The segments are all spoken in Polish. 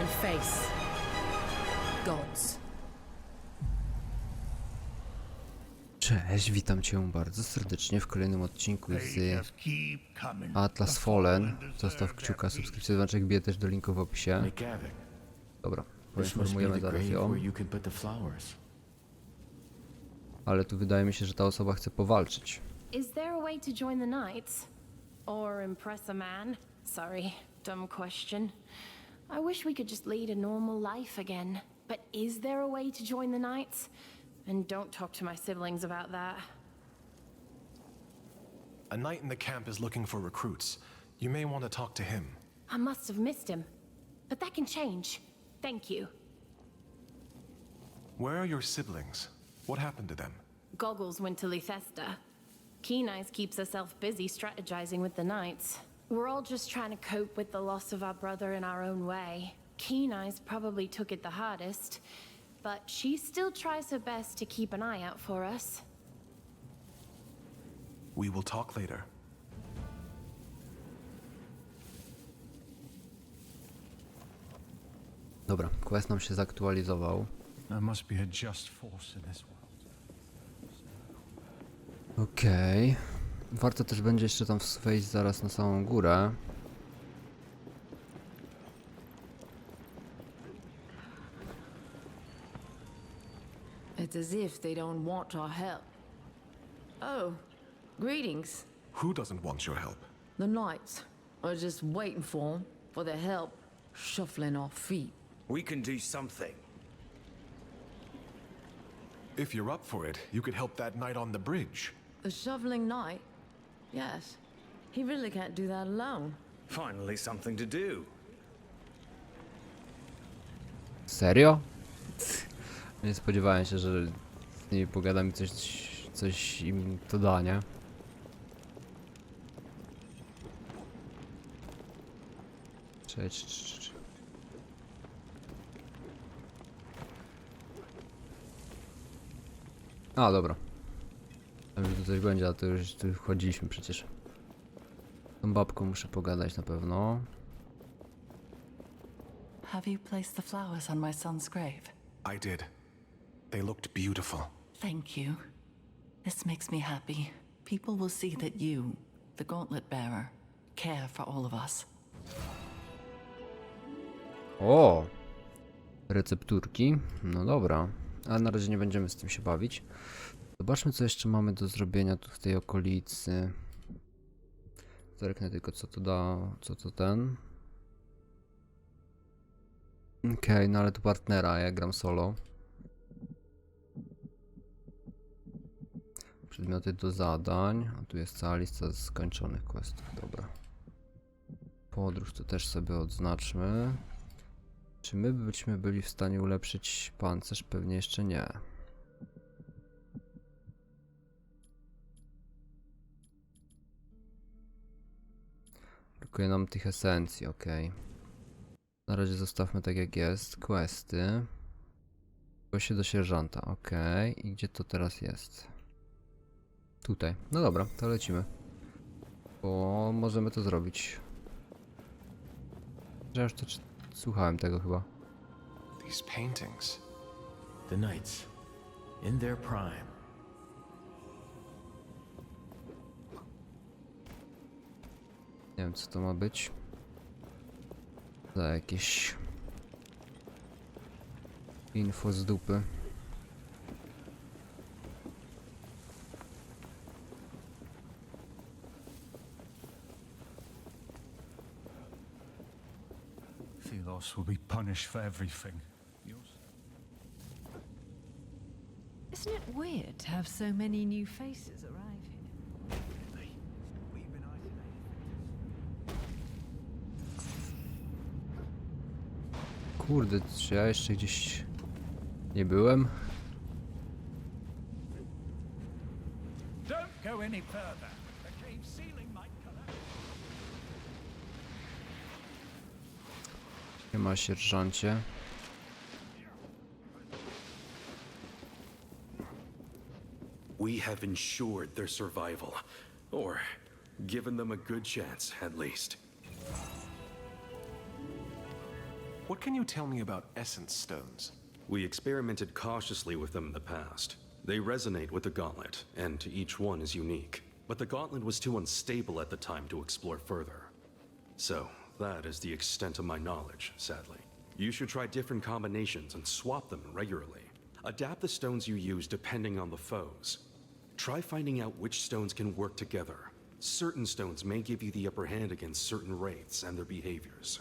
and face gods. Cześć, witam cię bardzo serdecznie w kolejnym odcinku z. Atlas Fallen. Zostaw kciuka, subskrypcję, znaczek bije też do linku w opisie. Dobra, poinformujemy the flowers. Ale tu wydaje mi się, że ta osoba chce powalczyć. Is there a way to join the Knights? Or impress a man? Sorry, dumb question. I wish we could just lead a normal life again. But is there a way to join the Knights? And don't talk to my siblings about that. A knight in the camp is looking for recruits. You may want to talk to him. I must have missed him. But that can change. Thank you. Where are your siblings? What happened to them? Goggles went to Lethesta. Keen Eyes keeps herself busy strategizing with the Knights. We're all just trying to cope with the loss of our brother in our own way. Keen Eyes probably took it the hardest, but she still tries her best to keep an eye out for us. We will talk later. Dobra, quest nam się zaktualizował. There must be a just force in this world. Okej. Warto też będzie jeszcze tam wejść zaraz na samą górę. It's as if they don't want our help. Oh, greetings. Who doesn't want your help? The knights are just waiting for 'em, for their help, shuffling our feet. We can do something. If you're up for it, you could help that knight on the bridge. The shoveling knight? Yes. He really can't do that alone. Finally, something to do. Serio? Nie spodziewałem się, że z nimi pogadam i coś, coś im to da, nie? Cześć, cześć, cześć. A, dobra. Że tu coś będzie, ale to już tu wchodziliśmy przecież. Z tą babką muszę pogadać na pewno. Have you placed the flowers on my son's grave? I did. They looked beautiful. Thank you. This makes me happy. People will see that you, the gauntlet bearer, care for all of us. O! Recepturki. No dobra. Ale na razie nie będziemy z tym się bawić. Zobaczmy, co jeszcze mamy do zrobienia tu w tej okolicy. Zerknę tylko, co to da, co to ten. Okej, no ale tu partnera, ja gram solo. Przedmioty do zadań. A tu jest cała lista skończonych questów, dobra. Podróż to też sobie odznaczmy. Czy my byśmy byli w stanie ulepszyć pancerz? Pewnie jeszcze nie. Brakuje nam tych esencji, ok. Na razie zostawmy tak jak jest. Questy. się do sierżanta, ok. I gdzie to teraz jest? Tutaj. No dobra, to lecimy. Bo możemy to zrobić. Że już to słuchałem tego chyba. These paintings. The knights, in their prime. Nie wiem co to ma być. Za jakieś info z dupy. Thelos will be punished for everything. Yours? Isn't it weird to have so many new faces arriving? Kurde, czy ja jeszcze gdzieś nie byłem? Don't go any further. The cave ceiling might collapse. Nie ma sierżancie. We have ensured their survival. Or given them a good chance, at least. What can you tell me about essence stones? We experimented cautiously with them in the past. They resonate with the gauntlet, and to each one is unique. But the gauntlet was too unstable at the time to explore further. So, that is the extent of my knowledge, sadly. You should try different combinations and swap them regularly. Adapt the stones you use depending on the foes. Try finding out which stones can work together. Certain stones may give you the upper hand against certain wraiths and their behaviors.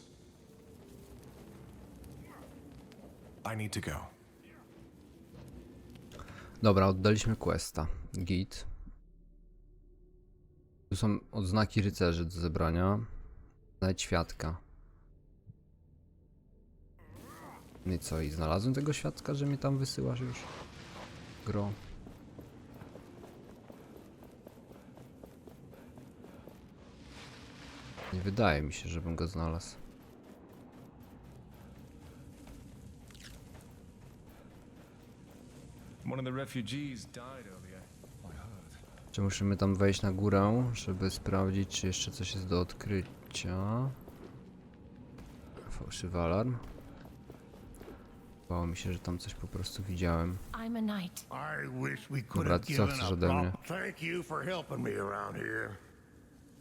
I need to go. Dobra, oddaliśmy questa. Git. Tu są odznaki rycerzy do zebrania. Znajdź świadka. No i co, i znalazłem tego świadka, że mnie tam wysyłasz już? Gro. Nie wydaje mi się, żebym go znalazł. One of the refugees died earlier. I heard. Czy musimy tam wejść na górę, żeby sprawdzić, czy jeszcze coś jest do odkrycia? Fałszywy alarm. Wydawało mi się, że tam coś po prostu widziałem. I'm a knight. I wish we could Dobra, have to co given chcesz ode mnie? prompt thank you for helping me around here.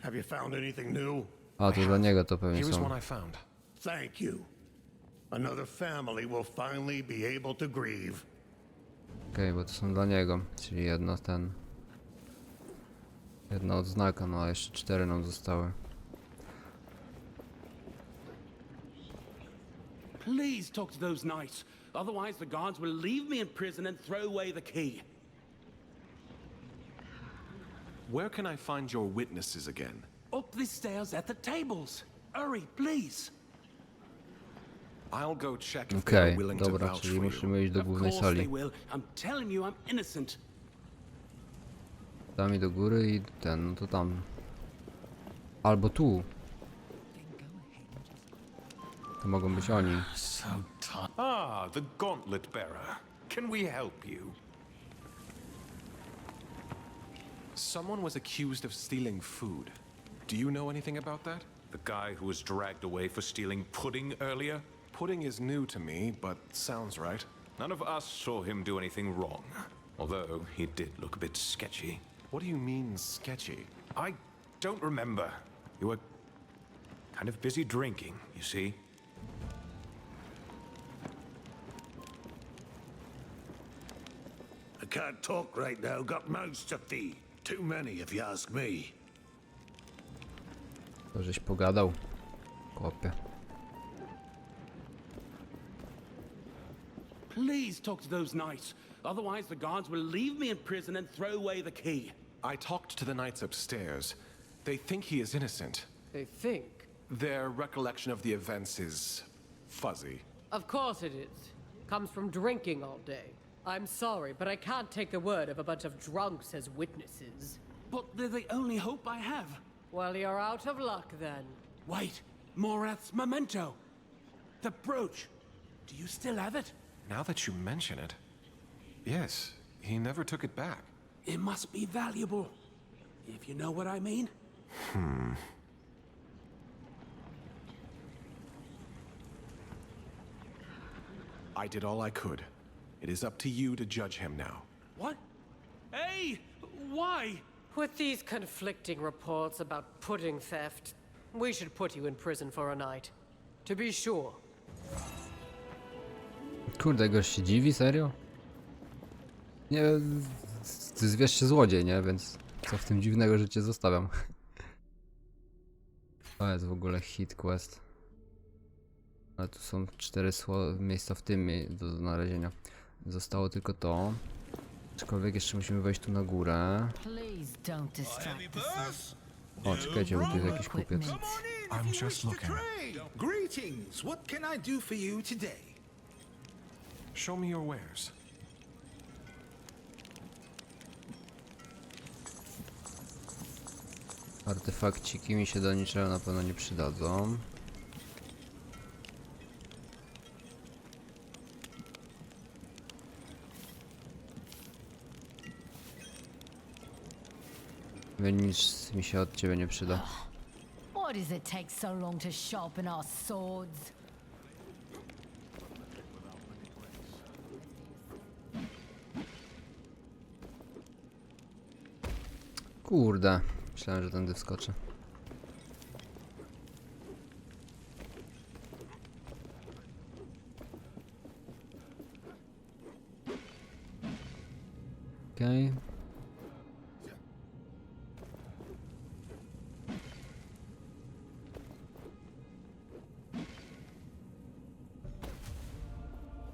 Have you found anything new? A, to dla niego to pewnie Here is są. one I found. Thank you. Another family will finally be able to grieve. Okej, bo to są dla niego. Czyli jedna ten... Jedna odznaka, no a jeszcze cztery nam zostały. Please talk to those knights. Otherwise, the guards will leave me in prison and throw away the key. Where can I find your witnesses again? Up the stairs at the tables. Hurry, please. I'll go check if they're willing to dobra, vouch czyli for you. musimy iść do głównej course they sali. will. I'm telling you, I'm innocent. Tam i do góry i ten, no to tam. Albo tu. To mogą być oni. So tired. Ah, the gauntlet bearer. Can we help you? Someone was accused of stealing food. Do you know anything about that? The guy who was dragged away for stealing pudding earlier? Pudding is new to me, but sounds right. None of us saw him do anything wrong. Although he did look a bit sketchy. What do you mean, sketchy? I don't remember. You were kind of busy drinking, you see? I can't talk right now, got mouths to feed. Too many, if you ask me. To żeś pogadał. Kopie. Please talk to those knights. Otherwise, the guards will leave me in prison and throw away the key. I talked to the knights upstairs. They think he is innocent. They think. Their recollection of the events is fuzzy. Of course it is. Comes from drinking all day. I'm sorry, but I can't take the word of a bunch of drunks as witnesses. But they're the only hope I have. Well, you're out of luck then. Wait, Morath's memento. The brooch. Do you still have it? Now that you mention it, yes, he never took it back. It must be valuable. If you know what I mean. Hmm. I did all I could. It is up to you to judge him now. What? Hey! Why? With these conflicting reports about pudding theft, we should put you in prison for a night. To be sure. Kurde, gość się dziwi, serio? Nie, ty zwierz się złodziej, nie? Więc co w tym dziwnego, że cię zostawiam. To jest w ogóle hit quest. Ale tu są cztery miejsca w tym do znalezienia. Zostało tylko to. Aczkolwiek jeszcze musimy wejść tu na górę. O, czekajcie, bo tu jest jakiś kupiec. I'm just looking. Greetings. What can I do for you today? Show me your wares. Artefakciki mi się do niczego na pewno nie przydadzą. Nic mi się od ciebie nie przyda. Why does it take so long to sharpen our swords? Kurde, myślałem, że tędy wskoczę. Okej.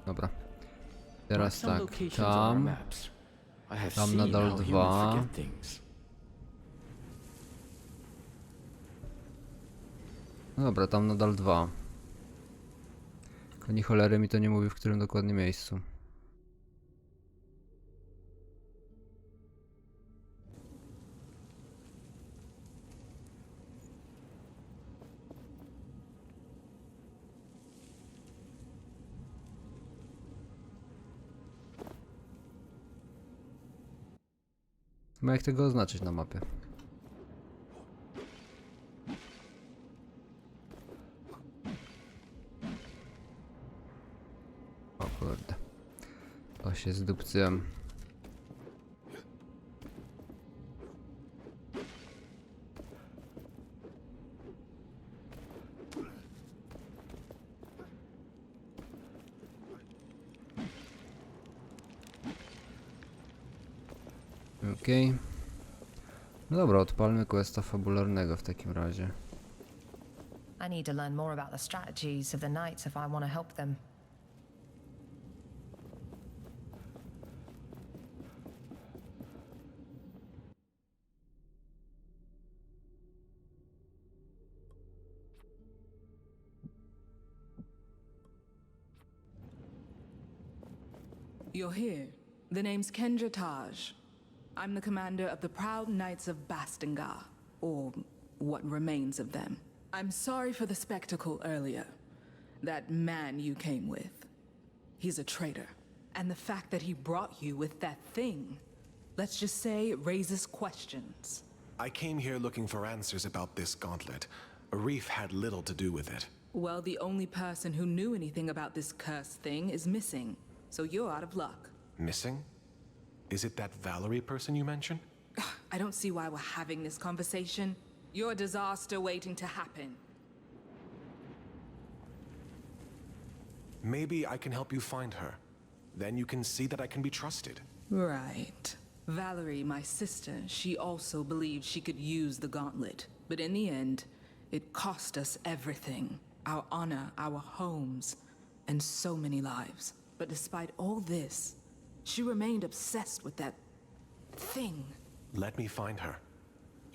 Dobra. Teraz tak, tam. Tam nadal dwa. forget things. Dobra, tam nadal dwa. Tylko ni cholery mi to nie mówi, w którym dokładnie miejscu. Ma jak tego oznaczyć na mapie? O kurde. O się zdupcyłem. Okej. No dobra, odpalmy questa fabularnego w takim razie. I need to learn more about the strategies of the knights if I want to help them. You're here. The name's Kendra Taj. I'm the commander of the Proud Knights of Bastingar, or what remains of them. I'm sorry for the spectacle earlier. That man you came with. He's a traitor. And the fact that he brought you with that thing, let's just say it raises questions. I came here looking for answers about this gauntlet. Arif had little to do with it. Well, the only person who knew anything about this cursed thing is missing, so you're out of luck. Missing? Is it that Valerie person you mentioned? I don't see why we're having this conversation. You're a disaster waiting to happen. Maybe I can help you find her. Then you can see that I can be trusted. Right. Valerie, my sister, she also believed she could use the gauntlet. But in the end, it cost us everything our honor, our homes, and so many lives. But despite all this, she remained obsessed with that thing. Let me find her.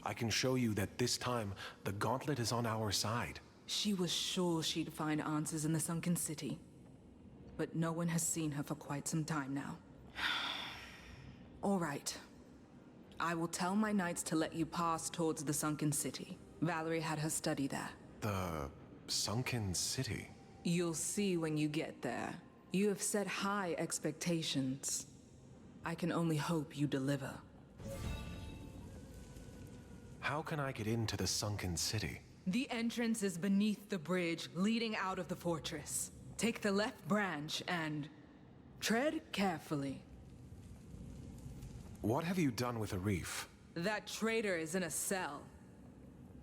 I can show you that this time the gauntlet is on our side. She was sure she'd find answers in the sunken city. But no one has seen her for quite some time now. All right. I will tell my knights to let you pass towards the sunken city. Valerie had her study there. The sunken city. You'll see when you get there. You have set high expectations. I can only hope you deliver. How can I get into the sunken city? The entrance is beneath the bridge leading out of the fortress. Take the left branch and tread carefully. What have you done with Arif? That traitor is in a cell.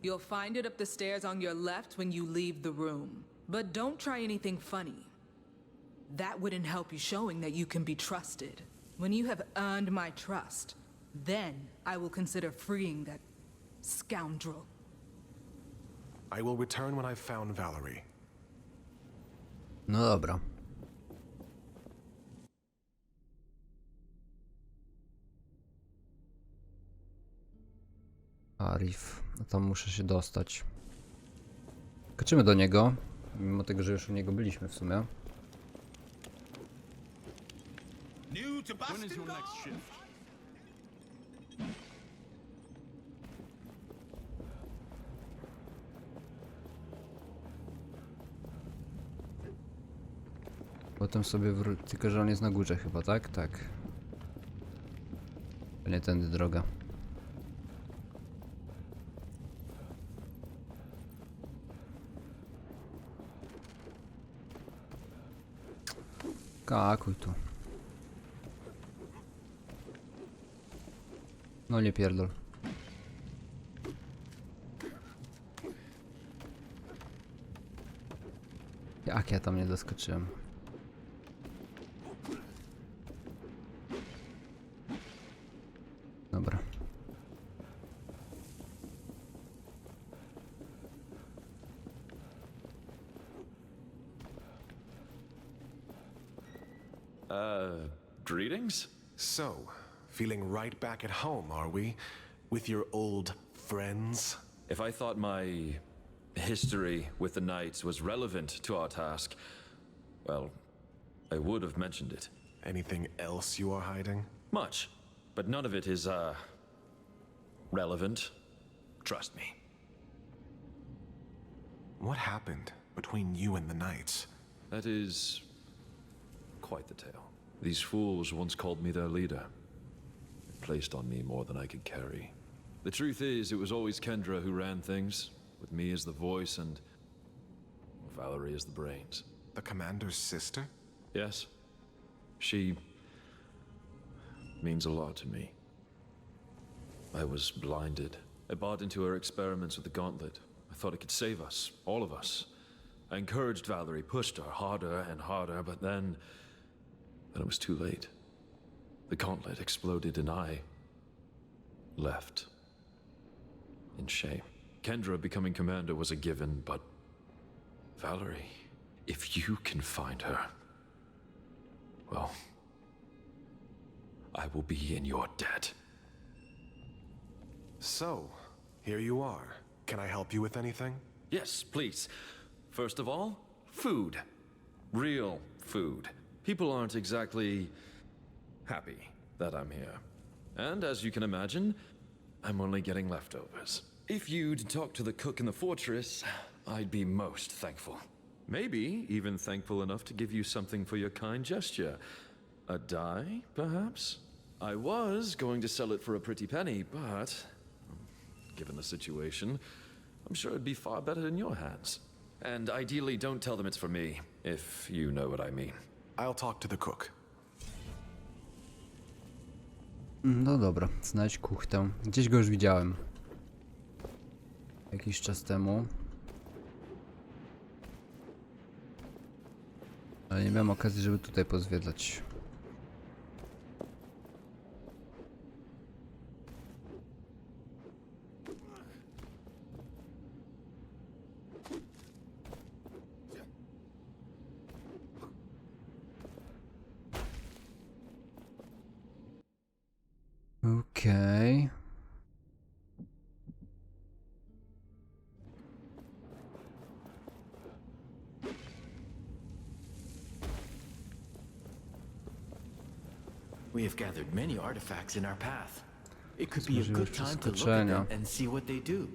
You'll find it up the stairs on your left when you leave the room. But don't try anything funny. That wouldn't help you showing that you can be trusted. When you have earned my trust, then I will consider freeing that scoundrel. I will return when I've found Valerie. No dobra. Arif. No tam muszę się dostać. Koczymy do niego. Mimo tego, że już u niego byliśmy w sumie. New to When is your next shift? Potem sobie wró- Tylko, że on jest na górze chyba, tak? Tak. To nie tędy droga. Kakuj tu. No nie pierdol. Jak ja tam nie doskoczyłem? Home, are we? With your old friends? If I thought my history with the Knights was relevant to our task, well, I would have mentioned it. Anything else you are hiding? Much, but none of it is, uh, relevant. Trust me. What happened between you and the Knights? That is quite the tale. These fools once called me their leader. They placed on me more than I could carry. The truth is, it was always Kendra who ran things, with me as the voice and Valerie as the brains. The commander's sister? Yes. She means a lot to me. I was blinded. I bought into her experiments with the gauntlet. I thought it could save us, all of us. I encouraged Valerie, pushed her harder and harder, but then. then it was too late. The gauntlet exploded and I. left. In shame. Kendra becoming commander was a given, but. Valerie, if you can find her. Well. I will be in your debt. So, here you are. Can I help you with anything? Yes, please. First of all, food. Real food. People aren't exactly happy that I'm here. And as you can imagine, I'm only getting leftovers. If you'd talk to the cook in the fortress, I'd be most thankful. Maybe even thankful enough to give you something for your kind gesture. A die, perhaps? I was going to sell it for a pretty penny, but given the situation, I'm sure it'd be far better in your hands. And ideally, don't tell them it's for me, if you know what I mean. I'll talk to the cook. No dobra, znajdź kuchtę. Gdzieś go już widziałem. Jakiś czas temu. Ale nie miałem okazji, żeby tutaj pozwiedzać. Okej. We have gathered many artifacts in our path. It could be a good time to look at them and see what they do.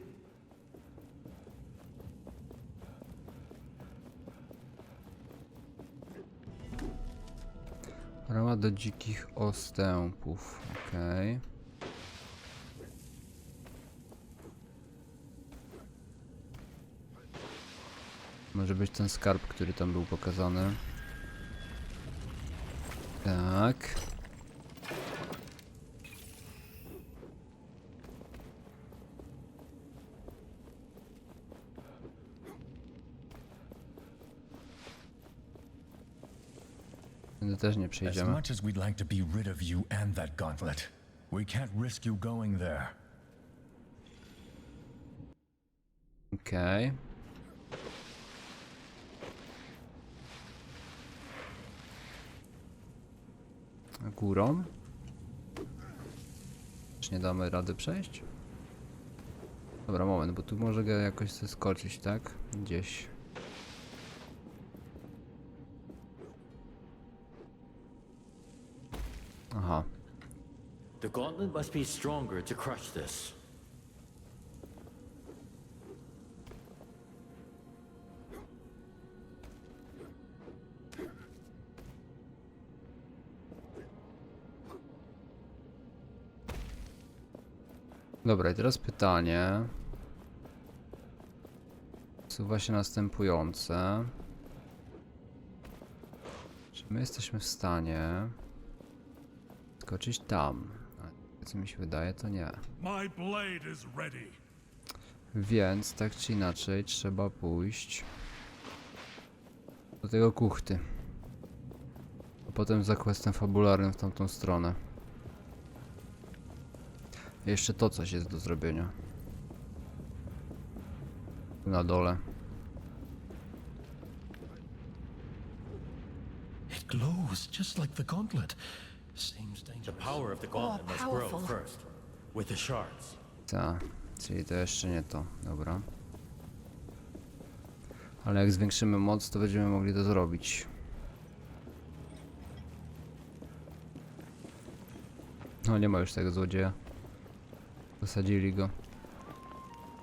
Do dzikich ostępów. Okej. Może być ten skarb, który tam był pokazany. Tak. Tędy też nie As przejdziemy. much as we'd like to be rid of you and that gauntlet, we can't risk you going there. Okej. Górą? Czy nie damy rady przejść? Dobra, moment, bo tu może go jakoś zeskoczyć, tak? Gdzieś. Aha. The gauntlet must be stronger to crush this. Dobra, i teraz pytanie. Suwa się następujące. Czy my jesteśmy w stanie skoczyć tam? A, Co mi się wydaje, to nie. My blade is ready. Więc tak czy inaczej trzeba pójść Do tego kuchty. A potem za questem fabularnym w tamtą stronę. Jeszcze to coś jest do zrobienia. Tu Na dole. It glows just like the gauntlet. Seems dangerous. The power of the gauntlet must grow first, with the shards. Ta, czyli to jeszcze nie to. Dobra. Ale jak zwiększymy moc, to będziemy mogli to zrobić. No nie ma już tego złodzieja. Zasadzili go.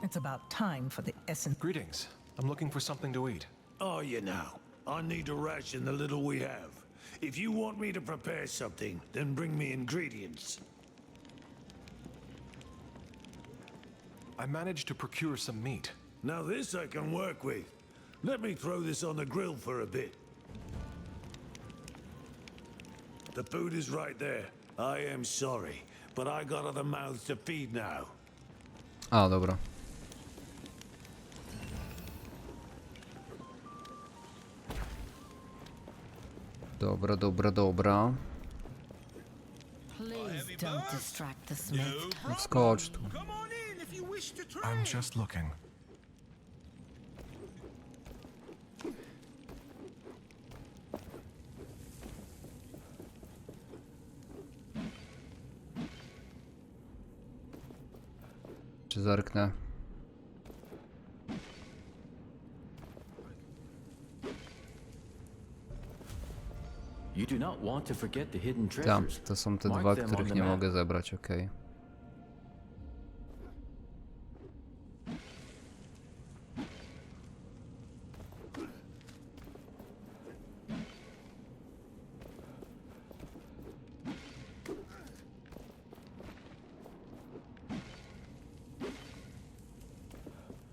It's about time for the essence. Greetings. I'm looking for something to eat. Are you now? I need to ration the little we have. If you want me to prepare something, then bring me ingredients. I managed to procure some meat. Now this I can work with. Let me throw this on the grill for a bit. The food is right there. I am sorry, but I got other mouths to feed now. Ah, a, dobra. Dobra, dobra, dobra. No Wskocz tu. I'm just looking. Czy zerknę? You do not want to forget the hidden Tam, to są te dwa, których nie mogę zebrać, okej.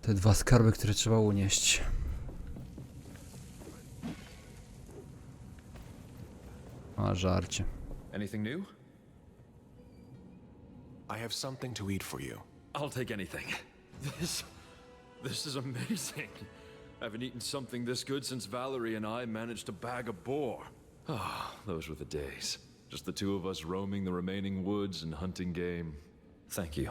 Te dwa skarby, które trzeba unieść. Żarcie. Anything new? I have something to eat for you. I'll take anything. This. This is amazing. Haven't eaten something this good since Valerie and I managed to bag a boar. Ah, those were the days. Just the two of us roaming the remaining woods and hunting game. Thank you.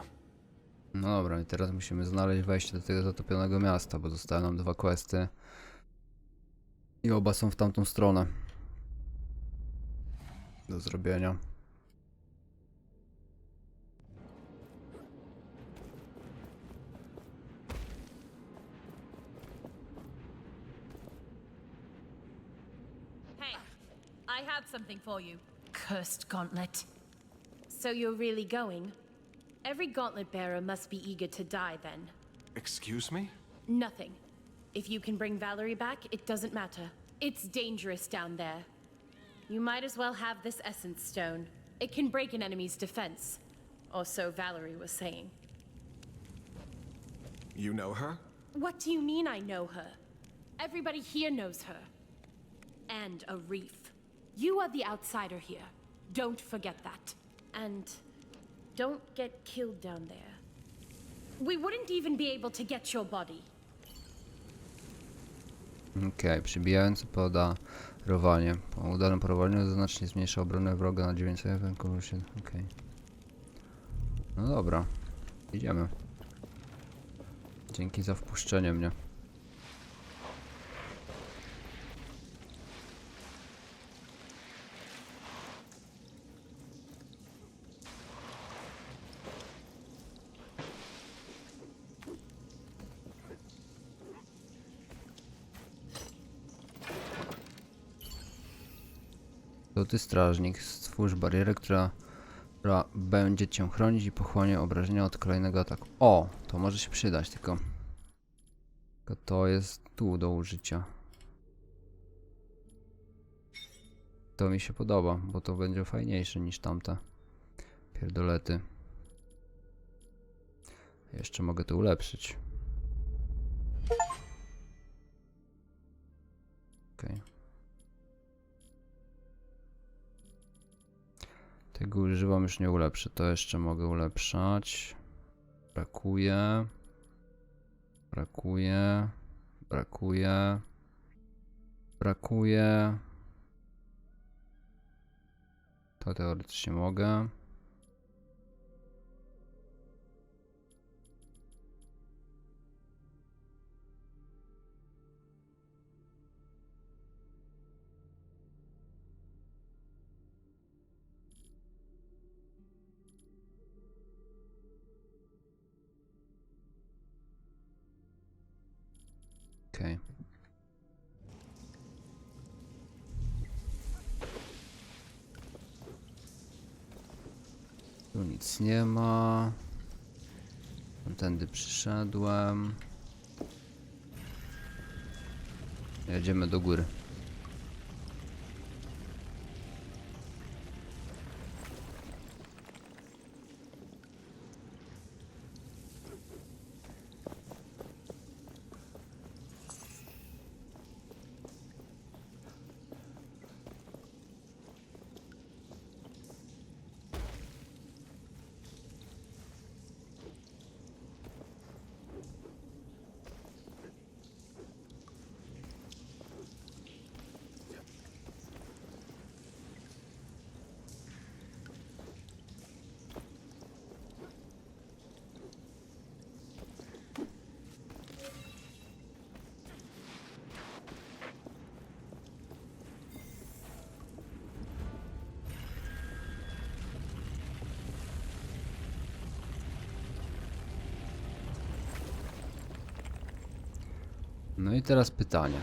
No dobra, i teraz musimy znaleźć wejście do tego zatopionego miasta, bo zostały nam dwa questy. I oba są w tamtą stronę. Do zrobienia. Hey, I have something for you. Cursed gauntlet. So you're really going? Every gauntlet bearer must be eager to die then. Excuse me? Nothing. If you can bring Valerie back, it doesn't matter. It's dangerous down there. You might as well have this essence stone. It can break an enemy's defense. Or so Valerie was saying. You know her? What do you mean I know her? Everybody here knows her. And a reef. You are the outsider here. Don't forget that. And don't get killed down there. We wouldn't even be able to get your body. Okej, przybijające podarowanie. Po udanym porowaniu znacznie zmniejsza obronę wroga na 900 się. Okej. No dobra. Idziemy. Dzięki za wpuszczenie mnie. To ty strażnik, stwórz barierę, która, która będzie cię chronić i pochłonie obrażenia od kolejnego ataku. O, to może się przydać, tylko, tylko to jest tu do użycia. To mi się podoba, bo to będzie fajniejsze niż tamte pierdolety. Jeszcze mogę to ulepszyć. Tego używam, już nie ulepszę. To jeszcze mogę ulepszać. Brakuje. Brakuje. Brakuje. Brakuje. To teoretycznie mogę. Tu nic nie ma. Tędy przyszedłem. Jedziemy do góry. No i teraz pytanie.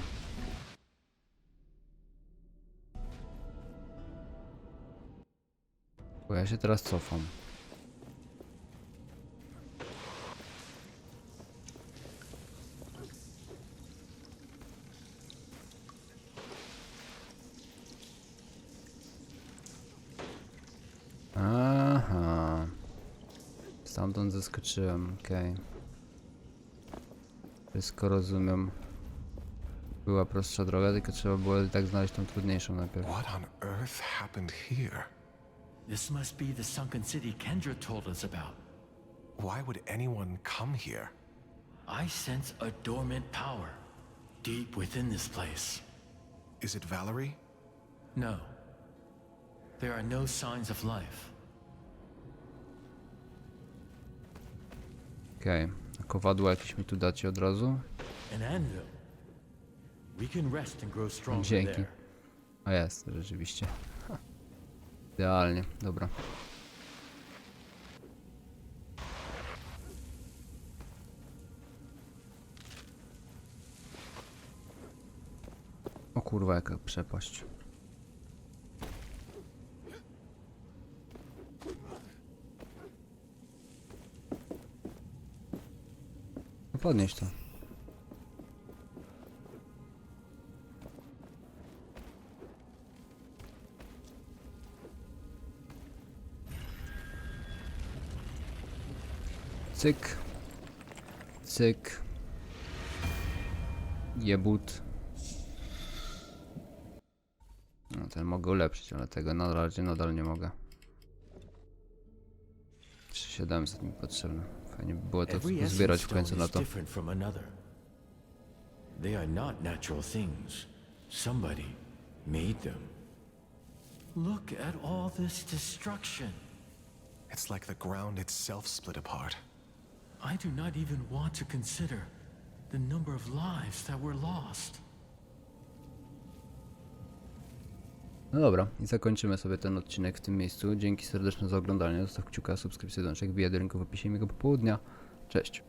Bo ja się teraz cofam. Aha. Stamtąd zaskoczyłem, okej. Wszystko rozumiem. Była prostsza droga, tylko trzeba było i tak znaleźć tą trudniejszą najpierw. What on earth happened here? This must be the sunken city Kendra told us about. Why would anyone come here? I sense a dormant power deep within this place. Is it Valerie? No. There are no signs of life. Okej. A Kowadło jakieś mi tu dacie od razu? An anvil. Dzięki. A jest, rzeczywiście. Ha. Idealnie, dobra. O kurwa, jaka przepaść. No podnieś to. Cyk. Cyk. Jebut. No ten mogę ulepszyć, ale tego na razie nadal nie mogę. 3700 mi potrzebne. Fajnie by było to zbierać w końcu na to. They are not natural things. Somebody made them. Look at all this destruction. It's like the ground itself split apart. I do not even want to consider the number of lives that were lost. No dobra, i zakończymy sobie ten odcinek w tym miejscu. Dzięki serdeczne za oglądanie. Zostaw kciuka, subskrypcję, dączek, wbijaj w opisie miłego popołudnia. Cześć.